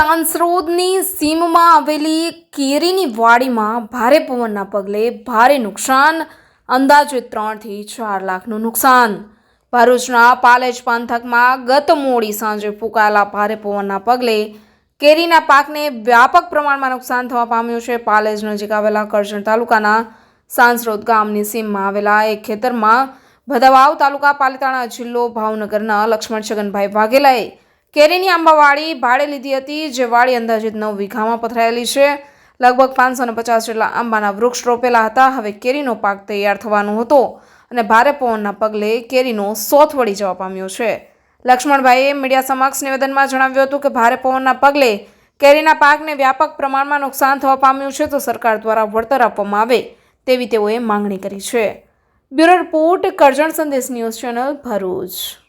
સાંસરોદની સીમમાં આવેલી કેરીની વાડીમાં ભારે પવનના પગલે ભારે નુકસાન. અંદાજે ત્રણથી ચાર લાખનું નુકસાન. ભરૂચના પાલેજ પંથકમાં ગત મોડી સાંજે ફૂંકાયેલા ભારે પવનના પગલે કેરીના પાકને વ્યાપક પ્રમાણમાં નુકસાન થવા પામ્યું છે. પાલેજ નજીક આવેલા કરજણ તાલુકાના સાંસરોદ ગામની સીમમાં આવેલા એક ખેતરમાં ભદાવાવ તાલુકા પાલિતાણા જિલ્લો ભાવનગરના લક્ષ્મણ છગનભાઈ વાઘેલાએ કેરીની આંબાવાડી ભાડે લીધી હતી, જે વાડી અંદાજિત નવ વીઘામાં પથરાયેલી છે. લગભગ પાંચસો ને પચાસ જેટલા આંબાના વૃક્ષ રોપેલા હતા. હવે કેરીનો પાક તૈયાર થવાનો હતો અને ભારે પવનના પગલે કેરીનો સોથ વળી જવા પામ્યો છે. લક્ષ્મણભાઈએ મીડિયા સમક્ષ નિવેદનમાં જણાવ્યું હતું કે ભારે પવનના પગલે કેરીના પાકને વ્યાપક પ્રમાણમાં નુકસાન થવા પામ્યું છે, તો સરકાર દ્વારા વળતર આપવામાં આવે તેવી તેઓએ માંગણી કરી છે. બ્યુરો રિપોર્ટ, કરજણ સંદેશ ન્યૂઝ ચેનલ ભરૂચ.